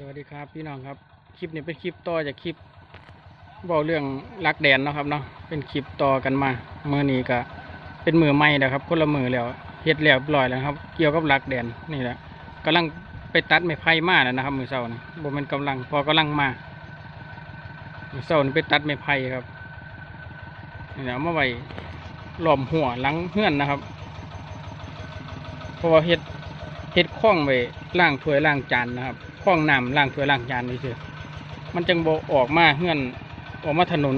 สวัสดีครับพี่น้องครับ คลิปนี้เป็นคลิปต่อจากคลิปบอกเรื่องรักแดนเนาะครับเนาะเป็นคลิปต่อกันมาเมื่อนี้ก็เป็นมือใหม่แล้วครับคนละมือแล้วเฮ็ดแล้วเรียบร้อยแล้วครับ เกี่ยวกับรักแดนนี่แหละกำลังไปตัดไม้ไผ่มาแล้วนะครับ มือเสานี่บ่มันกำลังพอกำลังมามือเสานี่ไปตัดไม้ไผ่ครับนี่แหละมาไว้ล้อมหัวหลังเฮือนนะครับเพราะว่าเฮ็ดเฮ็ดคล้องไว้ล่างถ้วยล่างจานนะครับ คล้องน้ำล่างถ้วยล่างจานนี่คือมันจังโบออกมาเฮือนออกมาถนน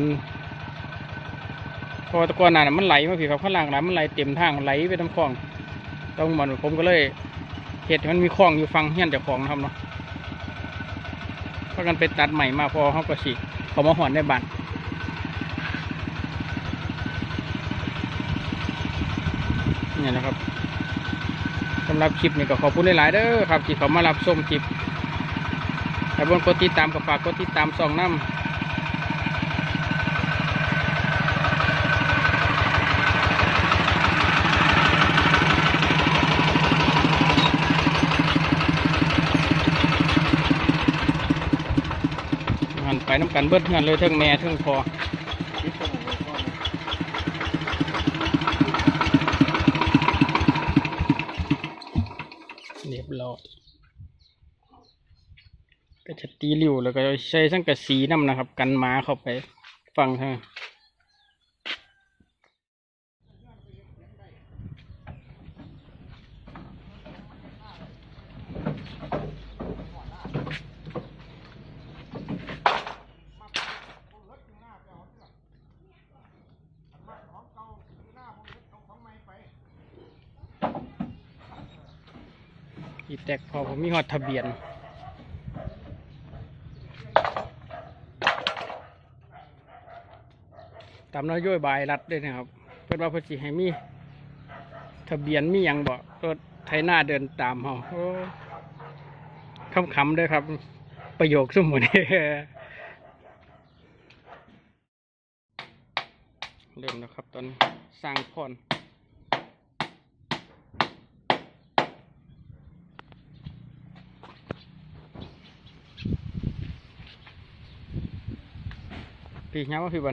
พอตะกอนนั้นนะมันไหลมาพี่ครับข้างล่างน้ำมันไหลเต็มทางไหลไปตามคลองตรงมันผมก็เลยเฮ็ดให้มันมีคลองอยู่ฟังเฮือนเจ้าของนะครับเนาะพากันไปตัดใหม่มาพอเขาก็สิเขามาหอนในบ้านนี่นะครับสำหรับคลิปนี้ก็ขอบคุณหลายๆเด้อครับที่เขามารับชมคลิป แต่บนกดติดตามก็ฝากกดติดตามสองน้ำหันไปน้ำกันเบิดเงินเลยเทิงแม่เทิงพอเรียบร้อย ก็จะตีริ้วแล้วก็ใช้สังกะสีน้ำนะครับ กันหมาเข้าไปฟังเถอะอีแตกพอผมมีหอดทะเบียน ตามนโยบายรัฐด้วยนะครับ เพื่อว่าเพอสิให้มี ทะเบียนมีหยังบอกรถไถหน้าเดินตามเขาโอ้คำคำด้วยครับ ประโยคสมมุติเริ่มแล้วครับ ตอนสร้างพรพี่ย้ว่าพี่บั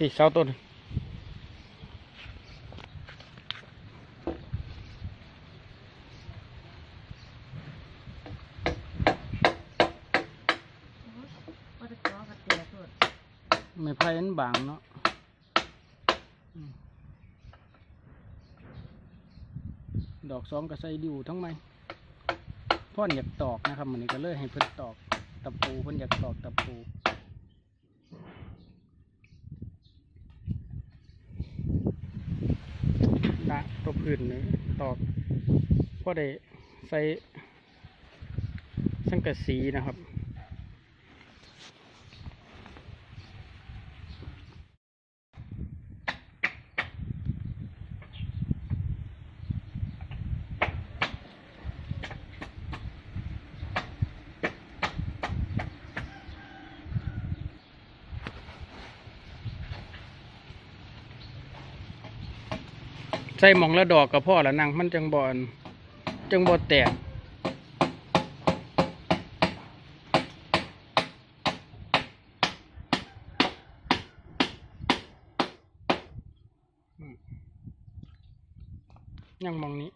นพี่เสาต้นไม่ไพ่นั้นบางเนาะดอกซอมกับใส่ดิวทั้งไหมพ่อนอยากตอกนะครับมันนี้ก็เลยให้เพิ่นตอกตะปูเพิ่นอยากตอกตะปู ด อื่นตอกพอได้ใส่สังกะสีนะครับ ใส่หมองละดอกกับพ่อละนางมันจังบอนจังบอแตกยังมองนี้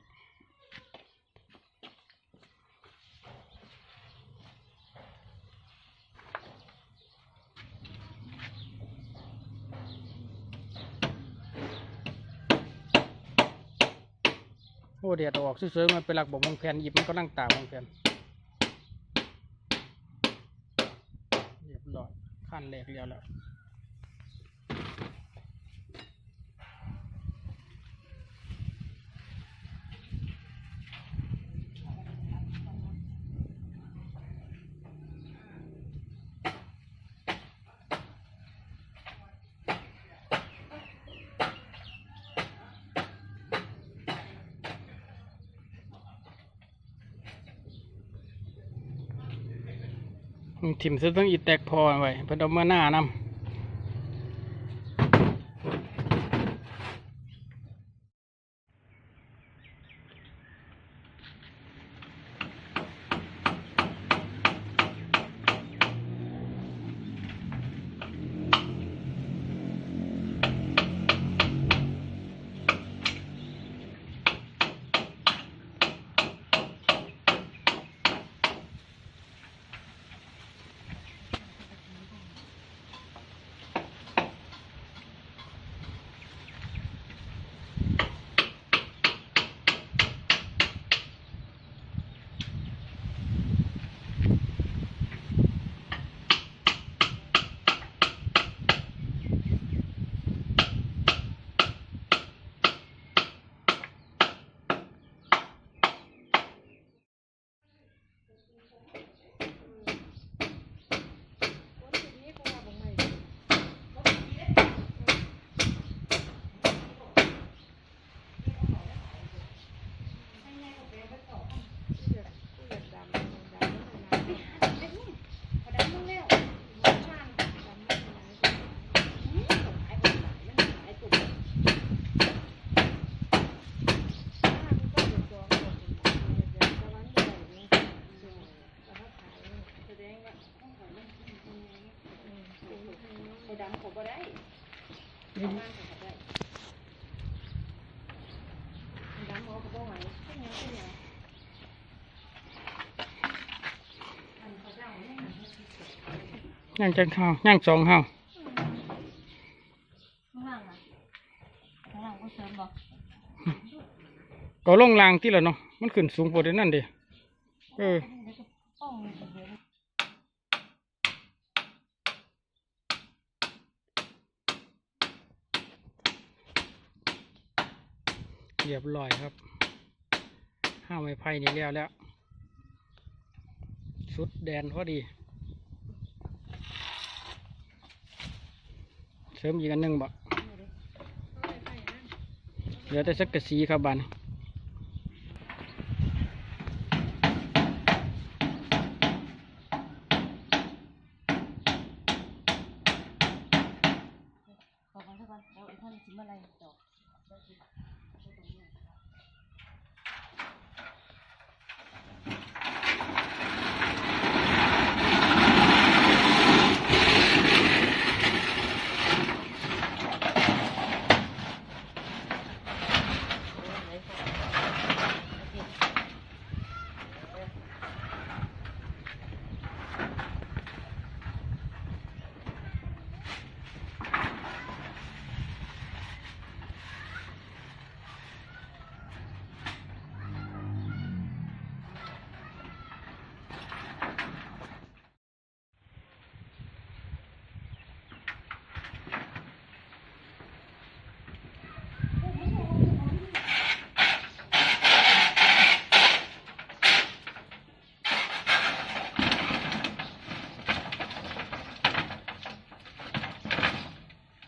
โอ้เดียดออกซื้อๆมันเป็นหลักบอกมงแผนหยิบมันก็นั่งตามมงแผนเรียบร้อยขั้นแรกเรียบแล้ว ถิ่มซื้อต้องอีแตกพอไว้เพิ่นเอาเมื่อหน้านำ ย่างจังข้าวย่างสองข้าวข้างล่างอะข้างล่างก็เสริมบอกก็ลงรางที่ละเนาะ มันขึ้นสูงกว่าเดี๋ยวนั่นดิเออเดี๋ยวก็ป้องเดี๋ยวเรียบร้อยครับ ห้าไม้ไผ่นี่แล้วแล้วสุดแดนพอดี เสริมอีกอันหนึ่งบ่เหลือแต่สักกระสีครับบานบอกกันสักวันเดี๋ยวไอ้ท่านชิมอะไรต่อ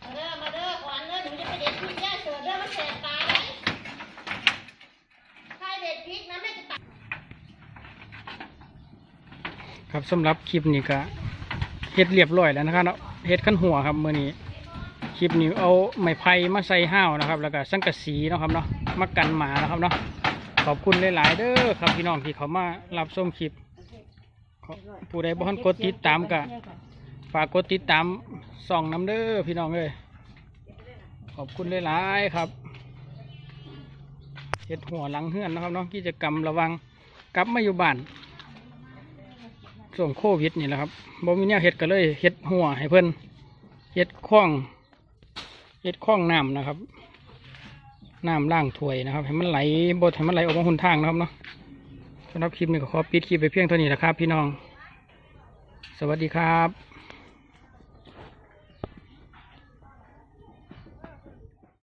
มาเด้อ มาเด้อขวัญเด้อหนูจะไปเด็ดพริกย่าเสือเด้อมันแสบตาเลยใครเด็ดพริกนะแม่จะตัด ครับสำหรับคลิปนี้ก็เฮ็ดเรียบร้อยแล้วนะครับเนาะเฮ็ดขั้นหัวครับเมื้อนี้คลิปนี้เอาไม้ไผ่มาใส่ห้าวนะครับ แล้วก็สังกะสีนะครับเนาะมากันหมานะครับเนาะขอบคุณหลาย ๆ เด้อครับพี่น้องที่เขามารับชมคลิปผู้ใดบ่ทันกดติดตามก็ฝากกดติดตามส่องน้ำเด้อพี่น้องเอ้ยขอบคุณหลาย ๆ ครับเฮ็ดหัวหลังเฮือนนะครับเนาะกิจกรรมระวังกลับมาอยู่บ้าน ช่วงโควิดนี่แหละครับบ่มีเนวเฮ็ดก็เลยเฮ็ดหัวให้เพื่อนเฮ็ดคล้องเฮ็ดคล้องน้ำนะครับน้ำล่างถ้วยนะครับให้มันไหลบดให้มันไหลออกมาหุนทางนะครับเนาะสำหรับคลิปนี้ก็ขอปิดคลิปไปเพียงเท่านี้แหละครับ พี่น้อง สวัสดีครับ